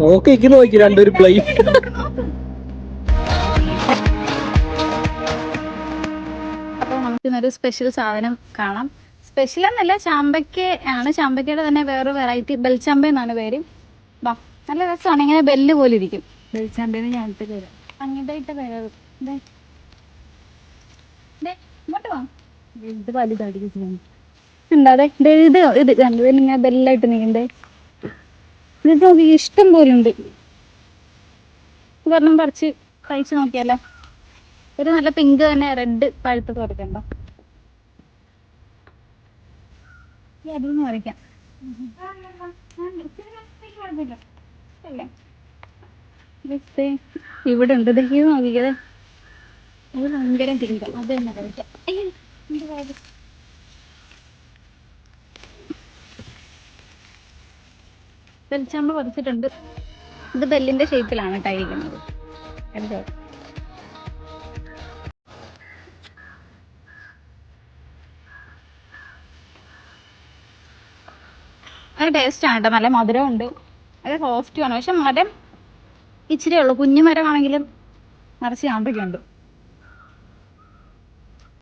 നോക്കി നിൽക്കുന്ന നോക്കി രണ്ടൊരു പ്ലേ അപ്പൊ നമുക്ക് ഇന്നൊരു സ്പെഷ്യൽ സാധനം കാണാം. സ്പെഷ്യൽ എന്നല്ല ചാമ്പയ്ക്ക ആണ്. ചാമ്പയ്ക്കയുടെ തന്നെ വേറെ വെറൈറ്റി ബെൽചാമ്പ എന്നാണ് പേര്. വാ നല്ല രസമാണ്. ഇങ്ങനെ ബെല്ല് പോലെ ഇരിക്കും. വെളിച്ചാമ്പേന്ന് ഞാൻ തരാം അങ്ങനത്തെ ഇട്ട പേര് ദേ. ദേ, ഇങ്ങോട്ട് വാ. ഇത് വലുതായിട്ട് ഇത് ഇത് രണ്ടുപേരും ഇങ്ങനെ ബെല്ലായിട്ട് നിൽക്കണ്ടേ ഇത് നോക്കി ഇഷ്ടം പോലെ ഉണ്ട്. ഒരെണ്ണം പറിച്ച് കഴിച്ചു നോക്കിയാലോ. ഒരു നല്ല പിങ്ക് തന്നെ റെഡ് പഴുത്ത് വരയ്ക്കാം അല്ലേ? ദേ, ഇവിടെ ഉണ്ട്. ദേ, നോക്കിയത് ഭയങ്കര പിങ്ക് അത് തന്നെ കഴിക്കാം വെളിച്ചാമ്പ് പതിച്ചിട്ടുണ്ട്. ഇത് ബെല്ലിന്റെ ഷേപ്പിലാണ് ഇട്ടായിരിക്കുന്നത് എന്തോ അത് ടേസ്റ്റ് ആണ് കേട്ടോ. നല്ല മധുരം ഉണ്ട് അത് സോഫ്റ്റും ആണ്. പക്ഷെ മരം ഇച്ചിരി ഉള്ളു. കുഞ്ഞു മരമാണെങ്കിലും നിറച്ച് ചാമ്പയ്ക്കുണ്ട്